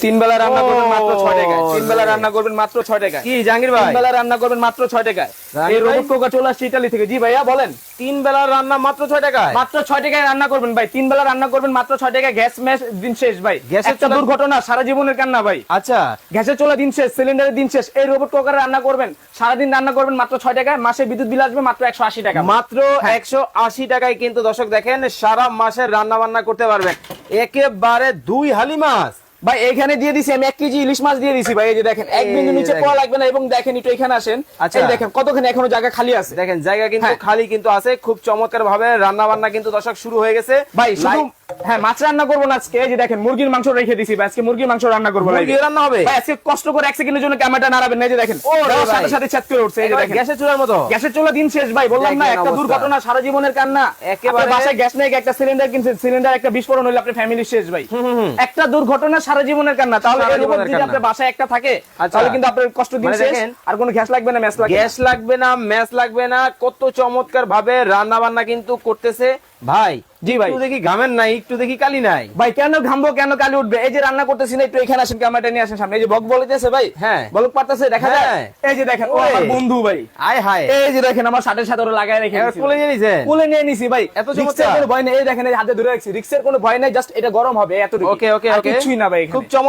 তিন বেলা রান্না করবেন মাত্র ছয় টাকায়। তিন বেলা রান্না করবেন মাত্র ছয় টাকায়। কি জাহাঙ্গীর ভাই? তিন বেলা রান্না করবেন মাত্র ছয় টাকায়। এই? রোবট কোকা চলে আসছে ইটালি থেকে। জি ভাইয়া বলেন। তিন বেলার রান্না মাত্র ছয় টাকায়? মাত্র ছয় টাকায় রান্না করবেন ভাই। তিন বেলা রান্না করবেন মাত্র ছয় টাকায়। গ্যাস ম্যাস দিন শেষ ভাই। গ্যাসের চুলা- দুর্ঘটনা সারা জীবনের কান্না ভাই। আচ্ছা। গ্যাসের চলে দিন শেষ সিলিন্ডারের দিন শেষ। এই রোবট কুকারে রান্না করবেন। সারাদিন রান্না করবেন মাত্র ছয় টাকায়। মাসে বিদ্যুৎ বিল আসবে মাত্র একশো আশি টাকা। মাত্র হ্যাঁ। একশো আশি টাকায় কিন্তু দর্শক দেখেন সারা মাসের রান্না বান্না করতে পারবেন। একেবারে দুই হালি মাছ। ভাই এখানে দিয়ে দিছি আমি এক কেজি ইলিশ মাছ দিয়ে দিছি ভাই এই যে দেখেন এক বিন্দু নিচে পড়া লাগবে না এবং দেখেন একটু এখানে আসেন আচ্ছা। দেখেন কতখানি এখনও জায়গা খালি আছে দেখেন জায়গা কিন্তু হ্যাঁ। খালি কিন্তু আছে খুব চমৎকার ভাবে রান্না বান্না কিন্তু দর্শক শুরু হয়ে গেছে ভাই শুধু হ্যাঁ মাছ রান্না করব না আজকে। যে দেখেন মুরগির মাংস রেখে দিছি আজকে মুরগির মাংস রান্না করব। রান্না হবে? আজকে কষ্ট করে এক সেকেন্ডের জন্য ক্যামেরাটা নাড়াবেন না যে দেখেন। সাথে ভাই। সাথে ছাত করে উঠছে এই যে দেখেন। গ্যাসের চুলার মতো। গ্যাসের চলে দিন শেষ ভাই। বললাম না একটা দুর্ঘটনা সারা জীবনের কান্না। একেবারে- বাসায় গ্যাস নেই একটা সিলিন্ডার কিনছেন সিলিন্ডার একটা বিস্ফোরণ হইলে আপনার ফ্যামিলি শেষ ভাই। একটা দুর্ঘটনা সারা জীবনের কান্না। তাহলে যদি আপনার বাসায় একটা থাকে আচ্ছা। তাহলে কিন্তু আপনার কষ্ট দিন মানে শেষ। আর কোনো গ্যাস লাগবে না ম্যাচ লাগবে গ্যাস লাগবে না ম্যাচ লাগবে না। কত চমৎকার ভাবে রান্না বান্না কিন্তু করতেছে। ভাই জি ভাই। দেখি গামের নাই একটু দেখি কালি নাই। ভাই কেন ঘামবো কেন কালি উঠবে? এই যে রান্না করতেছি না একটু এখানে আসেন ক্যামেরাটা নিয়ে আসেন সামনে। এই যে বক বলিতেছে ভাই হ্যাঁ। বলক পারতেছে দেখা যায় হ্যাঁ। এই যে দেখেন ও আমার বন্ধু ভাই। আয় হায়। এই যে দেখেন আমার সাথে সাথে ওরা লাগায় রেখে কোলে নিয়ে নিছেন? কোলে নিয়ে নিছি ভাই। এত চমৎকার। ভয় নেই এই দেখেন এই হাতে ধরে রাখছি। রিক্সের কোনো ভয় নাই জাস্ট এটা গরম হবে এতটুকু ওকে ওকে ওকে। কিছুই না ভাই খুব খুব চমৎকার